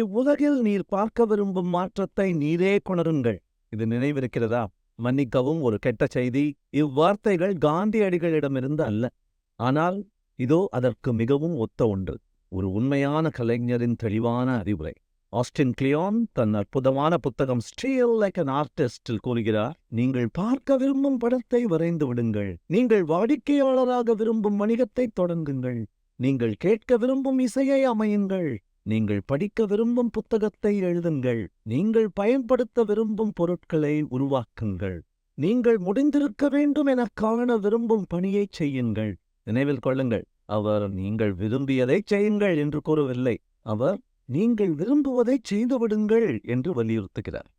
இவ்வுலகில் நீர் பார்க்க விரும்பும் மாற்றத்தை நீரே கொணருங்கள். இது நினைவிருக்கிறதா? மன்னிக்கவும் ஒரு கெட்ட செய்தி. இவ்வார்த்தைகள் காந்தியடிகளிடமிருந்து அல்ல. ஆனால் இதோ அதற்கு மிகவும் ஒத்த ஒன்று. ஒரு உண்மையான கலைஞரின் தெளிவான அறிவுரை. ஆஸ்டின் கிளியான் தன் அற்புதமான புத்தகம் ஸ்டீல் லைக் அன் ஆர்டிஸ்டில் கூறுகிறார் நீங்கள் பார்க்க விரும்பும் படத்தை வரைந்து விடுங்கள். நீங்கள் வாடிக்கையாளராக விரும்பும் வணிகத்தை தொடங்குங்கள். நீங்கள் கேட்க விரும்பும் இசையை அமையுங்கள். நீங்கள் படிக்க விரும்பும் புத்தகத்தை எழுதுங்கள். நீங்கள் பயன்படுத்த விரும்பும் பொருட்களை உருவாக்குங்கள். நீங்கள் முடிந்திருக்க வேண்டும் என காண விரும்பும் பணியைச் செய்யுங்கள். நினைவில் கொள்ளுங்கள் அவர் நீங்கள் விரும்பியதைச் செய்யுங்கள் என்று கூறவில்லை. அவர் நீங்கள் விரும்புவதைச் செய்துவிடுங்கள் என்று வலியுறுத்துகிறார்.